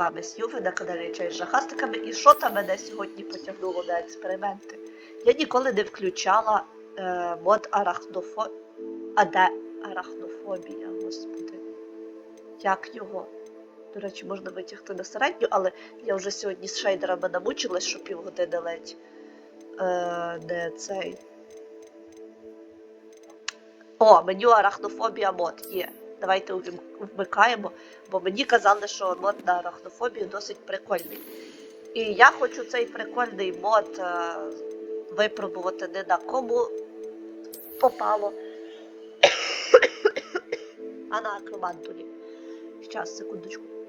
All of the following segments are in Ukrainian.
вами Сьюфи на каналі Чай з жахастиками. І що там мене сьогодні потягнуло на експерименти? Я ніколи не включала е, мод арахнофо... А де арахнофобія, господи. Як його? До речі, можна витягти на середню, але я вже сьогодні з шейдерами намучилась, що півгодини ледь. Е, не цей. О, меню арахнофобія мод є. Давайте вмикаємо, бо мені казали, що мод на арахнофобію досить прикольний. І я хочу цей прикольний мод е, випробувати не на кому попало, а на акромантулі. Щас, секундочку.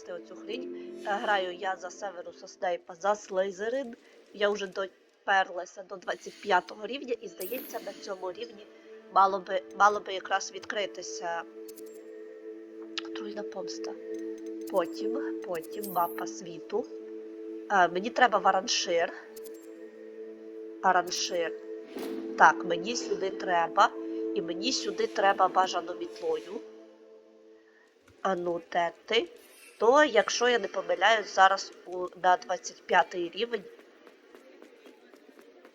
Куди оцю хрінь. Е, Граю я за Северуса Снейпа за Слейзерин. Я вже доперлася до 25 рівня, і здається, на цьому рівні мало би, мало би якраз відкритися Отруйна помста. Потім, потім мапа світу. Е, мені треба вараншир. Араншир. Так, мені сюди треба. І мені сюди треба бажано мітлою. А ну, де? То, якщо я не помиляюсь, зараз у, на 25 рівень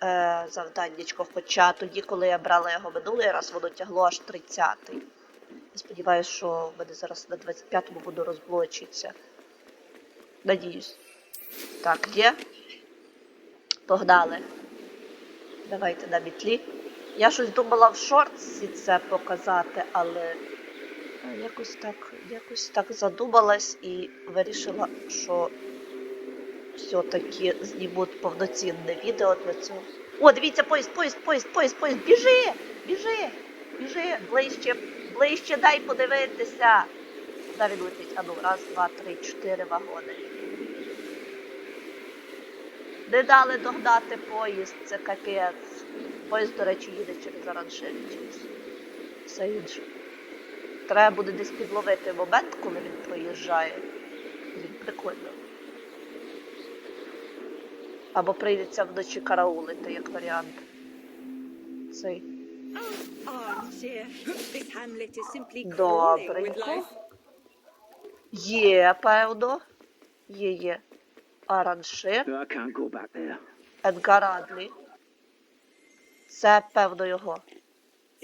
е, завданнячко. Хоча тоді, коли я брала його минулий раз, воно тягло аж 30-й. Я сподіваюся, що в мене зараз на 25-му буду розблочитися. Надіюсь. Так, є. Погнали. Давайте на мітлі. Я щось думала в шортсі це показати, але якось так, якось так задумалась і вирішила, що все-таки знімуть повноцінне відео для цього. О, дивіться, поїзд, поїзд, поїзд, поїзд, поїзд, біжи! Біжи! Біжи! Ближче, ближче дай подивитися! Куди він летить? А ну, раз, два, три, чотири вагони. Не дали догнати поїзд, це капець. Поїзд, до речі, їде через Араншир, через все інше. Треба буде десь підловити момент, коли він проїжджає. Він прикольно. Або прийдеться вночі караулити, як варіант. Цей. Добренько. Є, певно. Є, є. Араншир. I can't go back there. Едгар Адлі. Це певно його.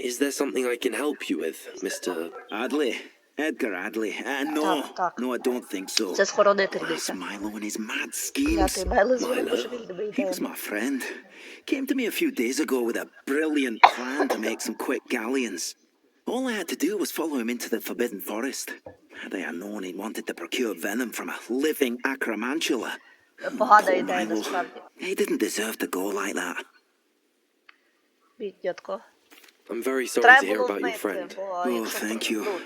Is there something I can help you with, Mr. Adley. Edgar Adley. Uh, no. Tak, tak. No, I don't think so. Це That's схоронительниця. Milo and his mad Клятий schemes. Майло з Майло. божевільними He was ідеями. my friend. Came to me a few days ago with a brilliant plan to make some quick galleons. All I had to do was follow him into the Forbidden Forest. Had I known he wanted to procure venom from a living acromantula. Погана Poor ідея, Milo. насправді. He didn't deserve to go like that. Біднятко. I'm very sorry to hear about your friend. Oh, thank you.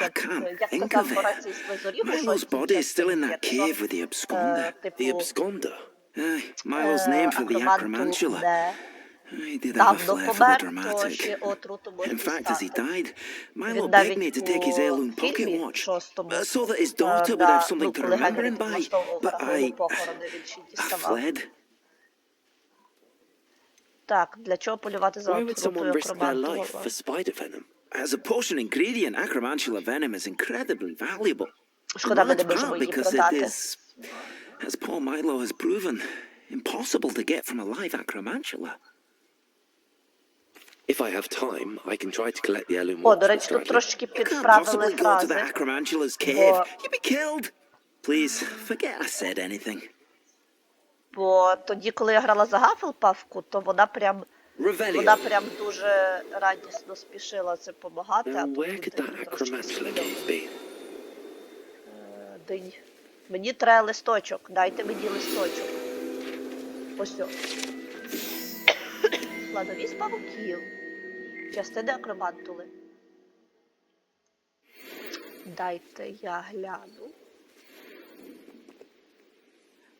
I can't think of it. Milo's body is still in that cave with the absconder. The absconder? Milo's name for the acromantula. I did have a flair for the dramatic. In fact, as he died, Milo begged me to take his heirloom pocket watch uh, so that his daughter would have something to remember him by, but I... I fled. Так, для чого полювати за Why would someone отрутою risk their life акроманту? for spider venom? As a potion ingredient, acromantula venom is incredibly valuable. Шкода, In ми не large можемо part її because it продати. is, as Paul Milo has proven, impossible to get from a live acromantula. If I have time, I can try to collect the heirloom О, watch, до речі, Mr. тут Adley. трошечки You can't підправили possibly go to the фрази. acromantula's cave. Бо- You'd be killed. Please, forget I said anything. Бо тоді, коли я грала за Гафелпавку, то вона прям вона прям дуже радісно спішила це допомагати, а тут трошки? Е, День. Мені треба листочок. Дайте мені листочок. Ось о. З павуків. Частини акромантули. Дайте я гляну.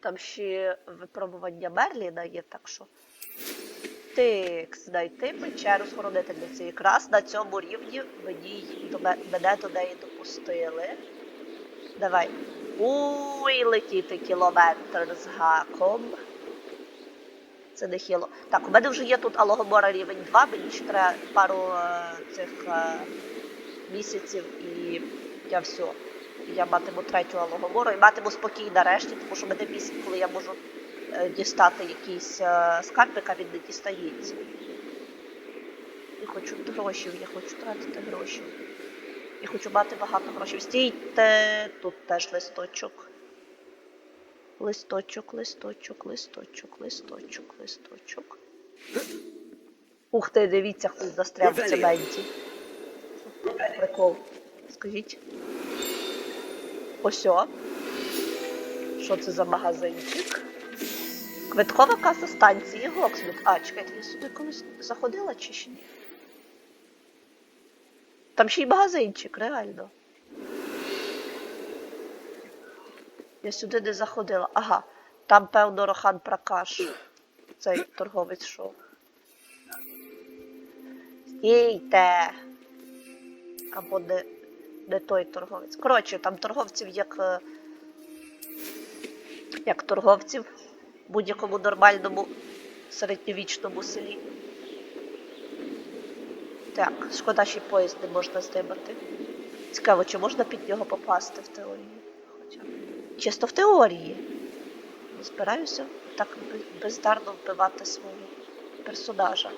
Там ще випробування Мерліна є, так що. Тик, знайти печеру схоронительниці. Якраз на цьому рівні мені, мене до неї допустили. Давай. Уй, летіти кілометр з гаком. Це нехило. Так, у мене вже є тут Алогомора рівень 2, мені ще треба пару е, цих е, місяців і я все. Я матиму третю Алогомору і матиму спокій нарешті, тому що мене місяць, коли я можу е, дістати якийсь е, скарбик, а він не дістається. Я хочу грошей, я хочу тратити гроші. Я хочу мати багато грошей. Стійте, тут теж листочок. Листочок, листочок, листочок, листочок, листочок. Ух ти, дивіться, хтось застряв в цементі. Прикол. Скажіть. Осьо. Що це за магазинчик? Квиткова каса станції Гоксміт. А, чекайте, я сюди колись заходила чи ще ні? Там ще й магазинчик, реально. Я сюди не заходила. Ага, там, певно, Рохан Пракаш. Цей торговець шов. Стійте! Або не, не той торговець. Коротше, там торговців як. е, Як торговців в будь-якому нормальному середньовічному селі. Так, шкода, що поїзд не можна здибати. Цікаво, чи можна під нього попасти в теорії? Хоча. Чисто в теорії. Збираюся так бездарно вбивати свого персонажа.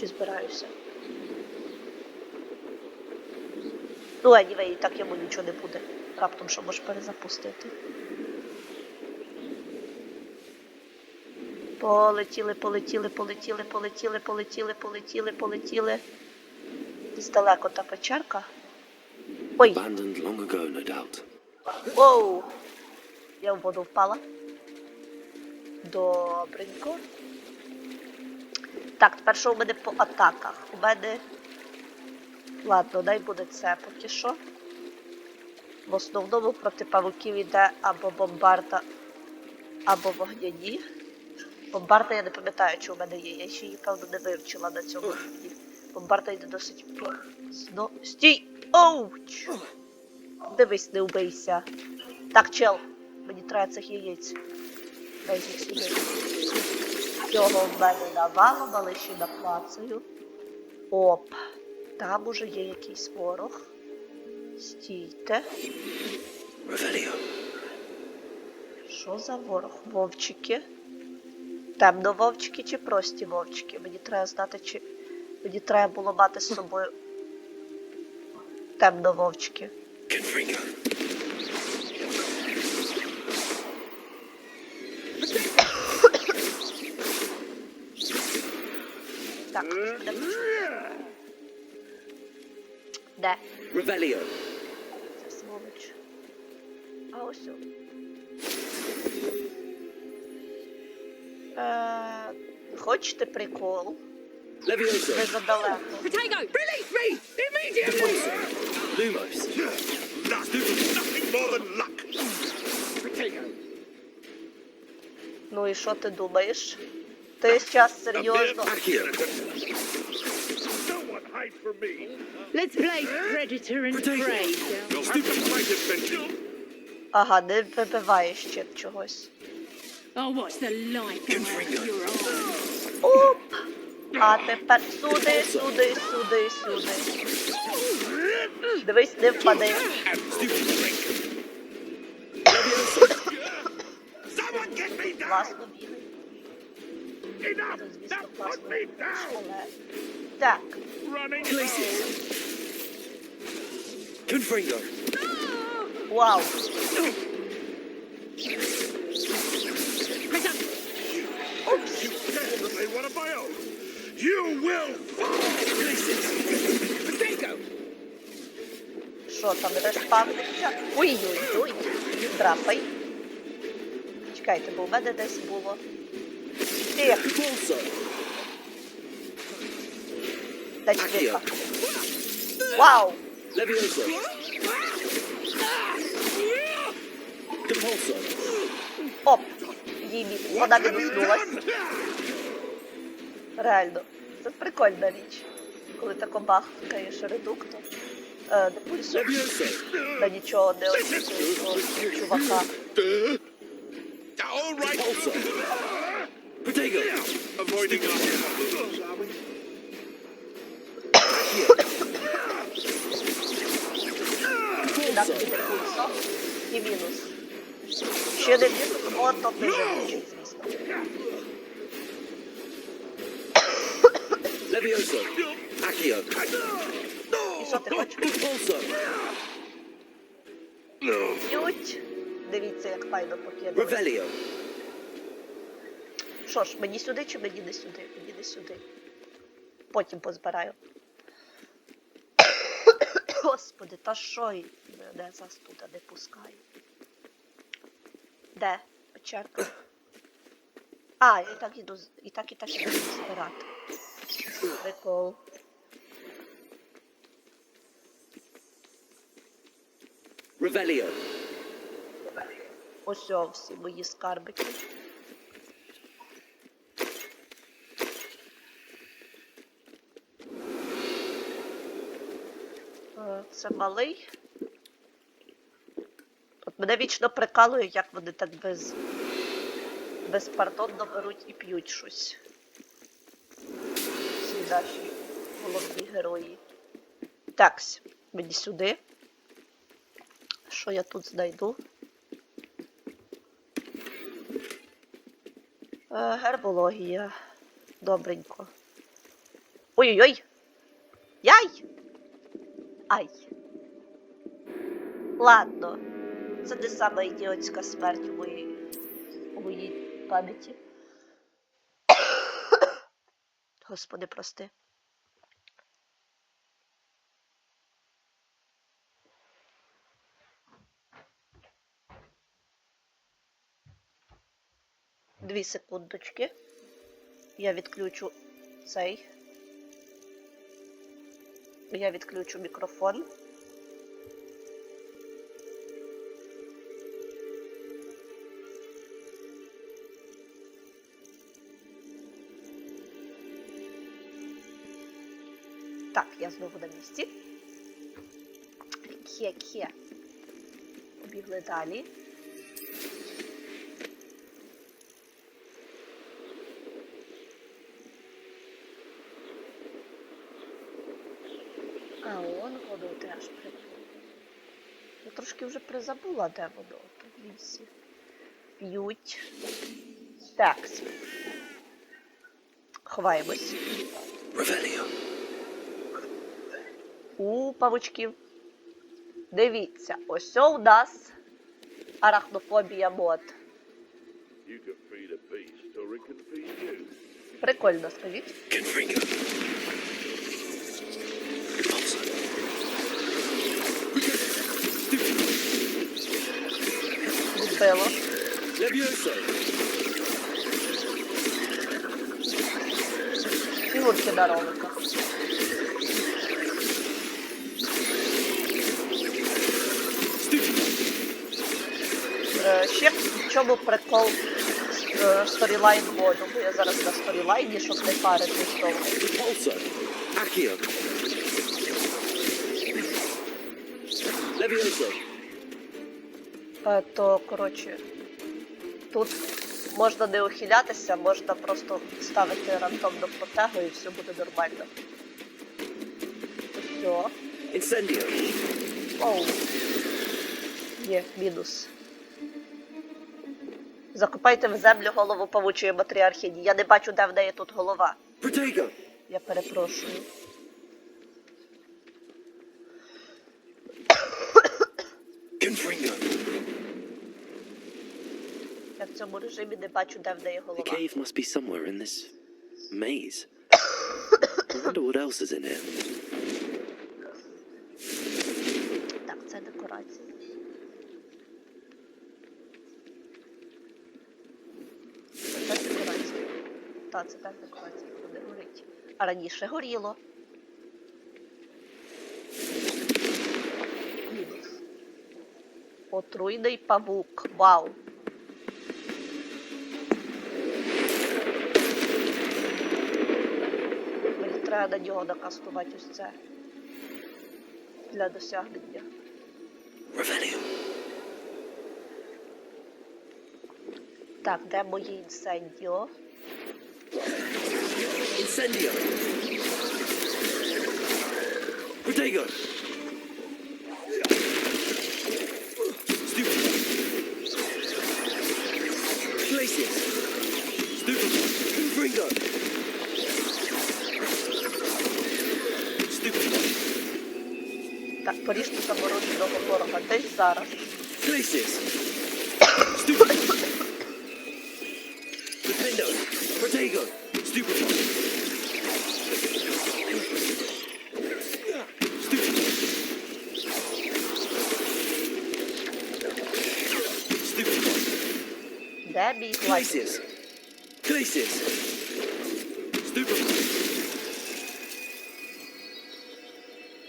Чи збираюся? Ну, anyway, і так йому нічого не буде. Раптом що можеш перезапустити. Полетіли, полетіли, полетіли, полетіли, полетіли, полетіли, полетіли. Десь далеко та печерка. Ой. Оу! Я в воду впала. Добренько. Так, тепер що у мене по атаках? У мене. Ладно, дай буде це поки що. В основному проти павуків іде або бомбарда, або вогняні. Бомбарда я не пам'ятаю, чи у мене є. Я ще її, певно, не вивчила на цьому рівні. Бомбарда йде досить пізно. Стій! Оуч! Дивись, не вбийся. Так, чел, мені треба цих яєць. Дай їх сюди. Цього в мене навалом, але ще наплацаю. Оп. Там уже є якийсь ворог. Стійте. Що за ворог? Вовчики? Темно вовчики чи прості вовчики? Мені треба знати, чи. Мені треба було мати з собою. Темно вовчики. Так. Де? Revelio. Це сволоч. А ось. Е, хочете прикол? Ви Levioso. задалеко. Potato! Release me! Immediately! Lumos. That's nothing more than luck. Potato! Ну і що ти думаєш? Ти зараз серйозно. No one hide from me. Let's play Predator and Potato. Prey, shall You'll stupid fight adventure. Ага, не вибиваєш ще чогось. Oh, what's the light in your eyes? Оп! А тепер сюди, сюди, сюди, сюди. Дивись, не впади. And stupid drink. Someone get me down. Класно бігай. Enough. Це, звісно, Now put класно. me down. Але... Так, Running Places. Confringo. вау. Press up! Упс. Definitely one of my own. You will fall. Potato! Що там респавниться? Ой-ой-ой, не трапай. Чекайте, бо у мене десь було. Ех, Corso. Дай чвіка. Вау! Levioso. Compulso. Оп! Їй мі- вона мінуснулась. Реально. Це прикольна річ. Коли тако бахкаєш редуктор. Е, не пульсу. На нічого не описує чувака. Us. Так, піде пульсо. І мінус. Ще не мінус. Levioso. Accio. І що ти хочеш? Ють. Дивіться, як файно покидали. Revelio. Що ж, мені сюди чи мені не сюди? Мені не сюди. Потім позбираю. Господи, та що мене застуда не пускає? Де? Печерка. А, і так іду, і так і так іду збирати. Прикол. Revelio. Ось всі мої скарбики. Це малий. От мене вічно прикалує, як вони так без... безпардонно беруть і п'ють щось. Всі наші головні герої. Такс, мені сюди. Що я тут знайду? Е, Гербологія. Добренько. Ой-ой-ой! Ай! Ладно. Це не сама ідіотська смерть у моїй, у моїй пам'яті. Господи, прости. Дві секундочки. Я відключу цей. Я відключу мікрофон. Так, я знову на місці. Кє-кє. Побігли далі. А, он воно теж прикольно. Я трошки вже призабула, де воно тут лісі. П'ють. Так. Ховаємось. У павучків. Дивіться, ось у нас арахнофобія мод. You can feed a beast, or it can feed you. Прикольно, скажіть. Confringo. Pulsar. Відбило. Фігурки на роликах. Е, Ще в чому прикол е, сторілайн моду, бо я зараз на сторілайні, щоб не паритись довго. Pulsar. Е, То, коротше, тут можна не ухилятися, можна просто ставити рандомну протегу і все буде нормально. Все. Оу. Є, мінус. Закопайте в землю голову павучої матріархіні. Я не бачу, де в неї тут голова. Я перепрошую. Confringo. Я в цьому режимі не бачу, де в неї The голова. cave must be somewhere in this maze. I wonder what else is in here. Так, це декорація. Це декорація. Так, це теж декорація, буде горить. А раніше горіло. Отруйний павук. Вау. Треба на нього накастувати ось це. для досягнення. Ревеліум. Так, де мої інсендіо? Інсендіо! Protego. Так, поріжте замороженого ворога десь зараз. Glacius. Stupid. Defendo. Protego. Stupid. Stupid. Stupid. Де мій глаз? Glacius. Glacius.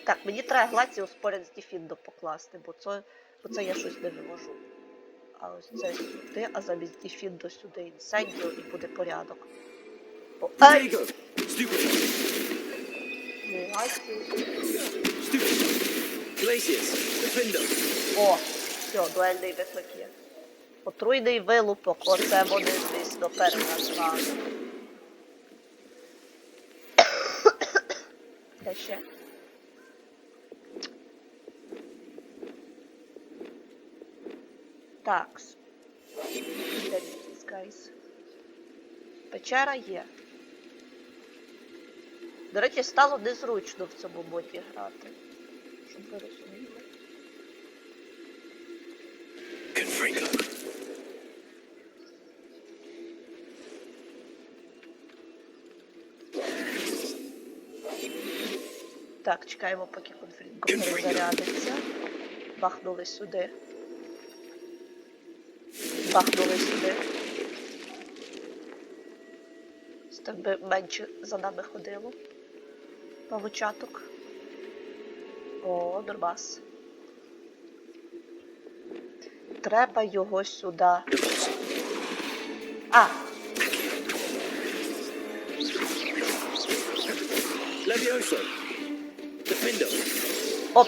Так, мені треба глаціус поряд з Діфіндо покласти, бо це, бо це я щось не вивожу. А ось це сюди, а замість Діфіндо сюди інсендіо і буде порядок. О, ай! Defendo. О, все, дуельний виклик є. Отруйний вилупок, оце вони, звісно, переназвали. Де ще? Такс. Печера є. До речі, стало незручно в цьому моді грати. Щоб ви розуміли. Так, чекаємо, поки конфлікт перезарядиться. Бахнули сюди. Бахнули сюди. Так би менше за нами ходило. Павучаток. О, нормас. Треба його сюди. А. Defendo. оп!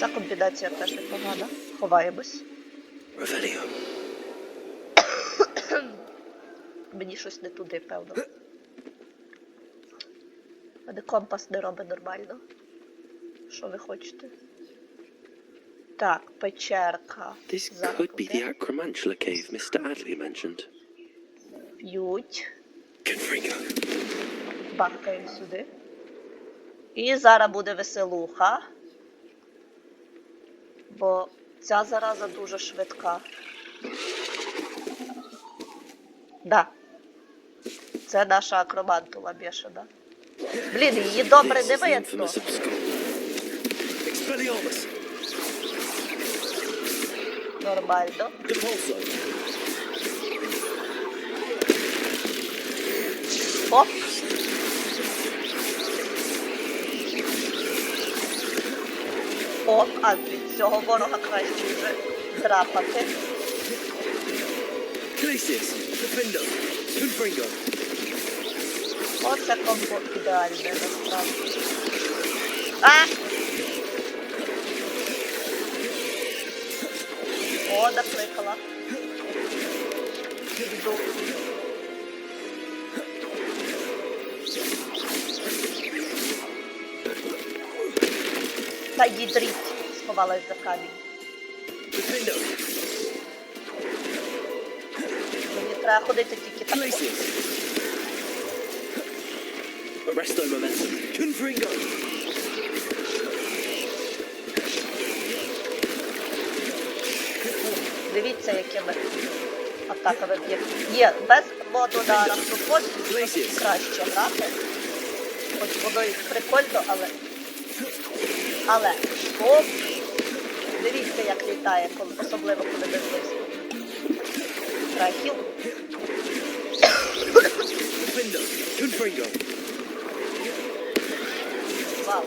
Ця комбінація теж непогана. Ховаємось. Revelio. Мені щось не туди, певно. Мене компас не робить нормально. Що ви хочете? Так, печерка. This could be the. Acromantula cave Mr. Adley mentioned. П'ють. Бахкаємо сюди. І зараз буде веселуха. Бо ця зараза дуже швидка. Да. Це наша акромантула бешена. Блін, її добре не видно. Нормально. Оп. Оп, а від цього ворога краще вже драпати. Оце комбо ідеальне насправді. А! О, накликала. Йду. Та їдріть, сховалась за камінь. Мені треба ходити тільки так. Arresto momentum. Confringo. Дивіться, якими атаками б'є. Є, без вододара Glacius. краще грати. Хоч воно і прикольно, але. Але. Оп! Дивіться, як літає, особливо коли без. Трахів. Вау.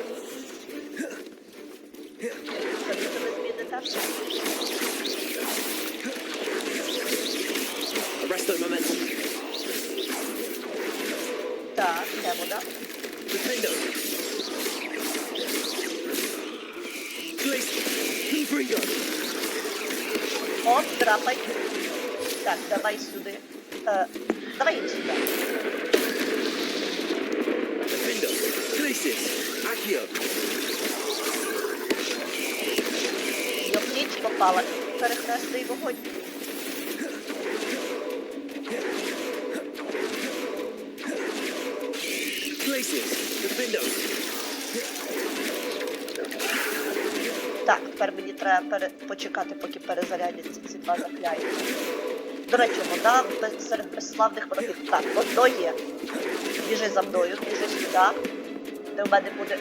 Momentum. Так, де вона? Defendo. Confringo! Оп, драпай. Так, давай сюди. Е, давай їм сюди. Defendo! Glacis! Accio! Йохніч попала. Перехрестий вогонь. Треба пере... почекати, поки перезарядяться ці два закляття. До речі, вода без... серед безславних ворогів. Так, одно є. Біжи за мною, біжи сюди. Де в мене буде.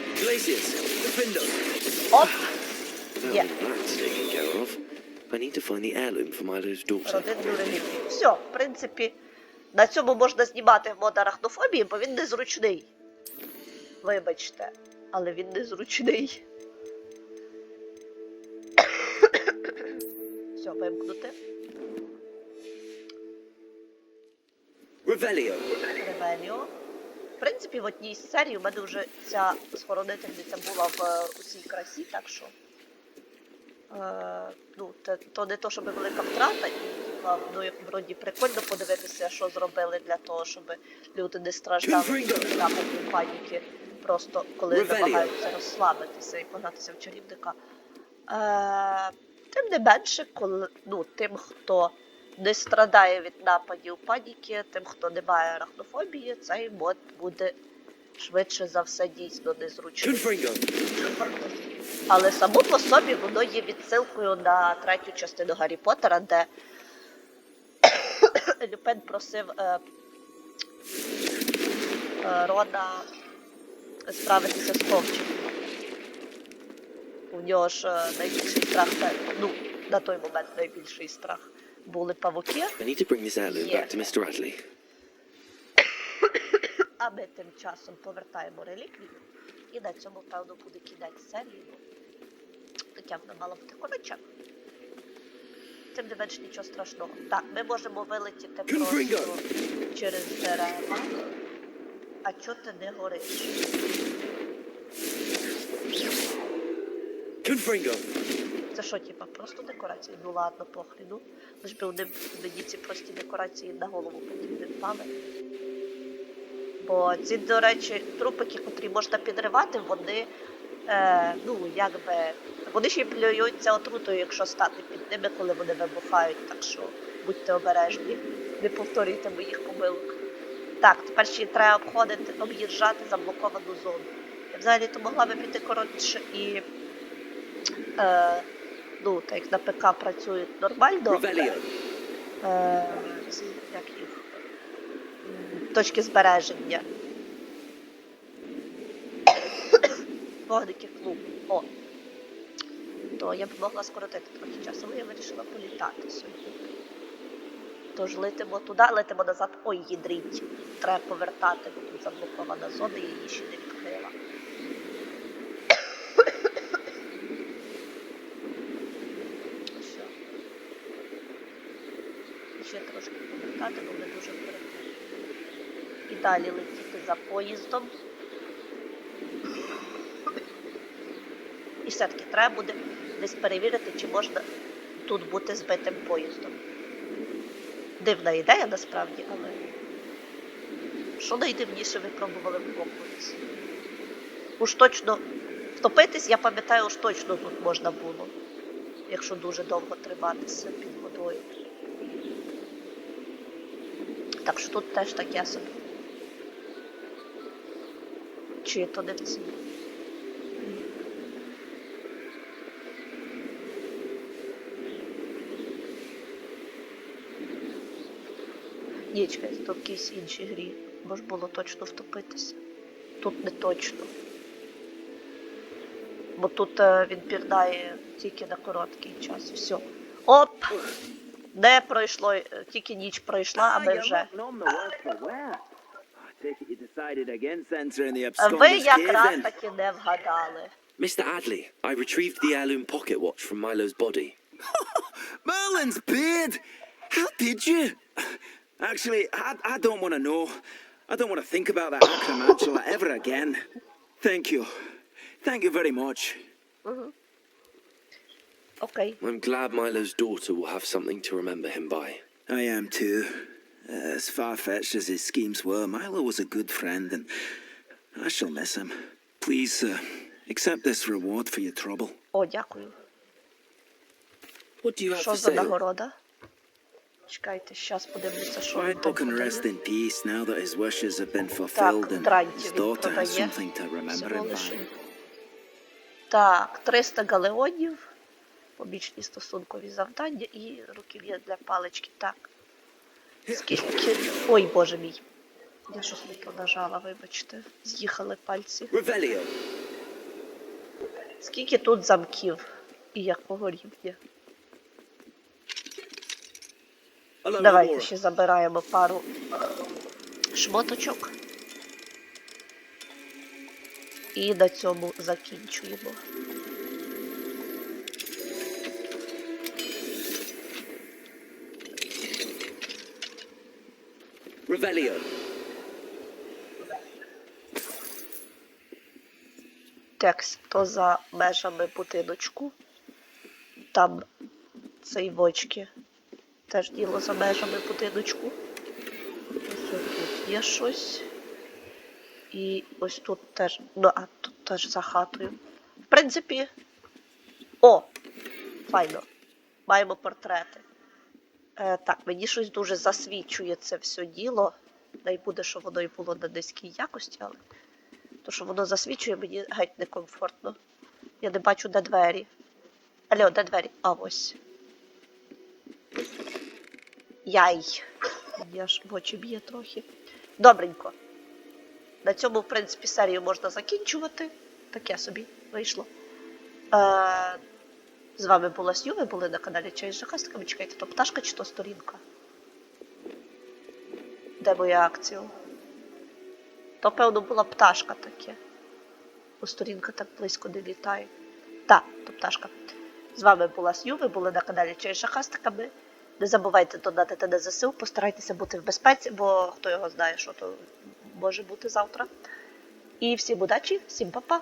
Оп! Релігію. Все, в принципі, на цьому можна знімати мод арахнофобії, бо він незручний. Вибачте, але він незручний. Вимкнути. Revelio! Ревеліо. В принципі, в одній з серій у мене вже ця схоронительниця була в е, усій красі, так що. Е, ну, те, то не то, щоб велика втрата, і ну, як вроді прикольно подивитися, що зробили для того, щоб люди не страждали від паніки, просто коли Revelio! намагаються розслабитися і погнатися в чарівника. Е, тим не менше, коли ну, тим, хто не страдає від нападів паніки, тим, хто не має арахнофобії, цей мод буде швидше за все дійсно. Confringo! Але само по собі воно є відсилкою на третю частину Гаррі Поттера, де Люпен просив е, е, Рона справитися з ковчиком. У нього ж е, найбільший страх, це, ну, на той момент найбільший страх були павуки, I need to bring this heirloom back to Mr. Adley. а ми тим часом повертаємо реліквію. І на цьому, певно, буде кінець серії. Таке воно мало бути коротше. Тим не менш нічого страшного. Так, ми можемо вилетіти просто через дерева. А чого ти не гориш? Це що, типа, просто декорації? Ну ладно, похріну. Лиш би вони мені ці прості декорації на голову потім не впали. Бо ці, до речі, трупики, котрі можна підривати, вони, е, ну, якби, вони ще плюються отрутою, якщо стати під ними, коли вони вибухають. Так що будьте обережні, не повторюйте моїх помилок. Так, тепер ще треба обходити, об'їжджати заблоковану зону. Я взагалі то могла би піти коротше і. Е, ну, так як на ПК працюють нормально. Е, як їх, точки збереження. Вогники клуб. О. То я б могла скоротити трохи часу, але я вирішила політати сьогодні. Тож летимо туди, летимо назад. Ой, їдріть. Треба повертати, бо тут заблокована зона, я її ще не відкрила. Все. Ще трошки повертати, бо ми дуже перекрили. І далі летіти за поїздом. І все-таки треба буде десь перевірити, чи можна тут бути збитим поїздом. Дивна ідея насправді, але що найдивніше ви пробували в Хогвартсі? Уж точно втопитись, я пам'ятаю, уж точно тут можна було, якщо дуже довго триматися під водою. Так що тут теж таке собі. Чи то в? Ні, чекай, то в якійсь іншій грі. Бо ж було точно втопитися. Тут не точно. Бо тут е, він пірнає тільки на короткий час. Все. Оп! Не пройшло, е, тільки ніч пройшла, а ми вже. none the worse for wear. I take it you decided against entering the А Ви absconder's cave якраз then. таки не вгадали. Mr. Adley, I retrieved the heirloom pocket watch from Milo's body. Merlin's beard! How did you? Actually, I, I don't want to know. I don't want to think about that acromantula ever again. Thank you. Thank you very much. Окей. I'm glad Milo's daughter will have something to remember him by. I am too. Uh, as far fetched as his schemes were, Milo was a good friend, and I shall miss him. Please uh, accept this reward for your trouble. О, дякую. What do you have Що for за sale? нагорода? Чекайте, щас подивлюся, що він Michael там can rest in peace now that his wishes have been fulfilled, Так, and his daughter has продає. something to remember Всього him лише. by. Так, 300 галеонів, побічні стосункові завдання і руків'я для палички. Так. Скільки. Ой, боже мій. Я щось не понажала, вибачте. З'їхали пальці. Скільки тут замків і якого рівня? Давайте ще забираємо пару шмоточок. І на цьому закінчуємо. Revelio. Текст за межами будиночку. Там цей вочки. Теж діло за межами будиночку. Ось тут є щось. І ось тут теж. Ну, а тут теж за хатою. В принципі. О! Файно. Маємо портрети. Е, так, мені щось дуже засвічує це все діло. Дай буде, що воно і було на низькій якості, але. То, що воно засвічує, мені геть некомфортно. Я не бачу, де двері. Алло, де двері? А ось. Яй. Я ж в очі б'є трохи. Добренько. На цьому, в принципі, серію можна закінчувати. Таке собі вийшло. Е, з вами була Сью, ви були на каналі Чай з Жахастиками. Чекайте, то пташка чи то сторінка? Де моя акція? То, певно, була пташка таке. Бо сторінка так близько не літає. Так, то пташка. З вами була Сью, ви були на каналі Чай з Не забувайте донатити на ЗСУ, постарайтеся бути в безпеці, бо хто його знає, що то може бути завтра. І всім удачі, всім па-па!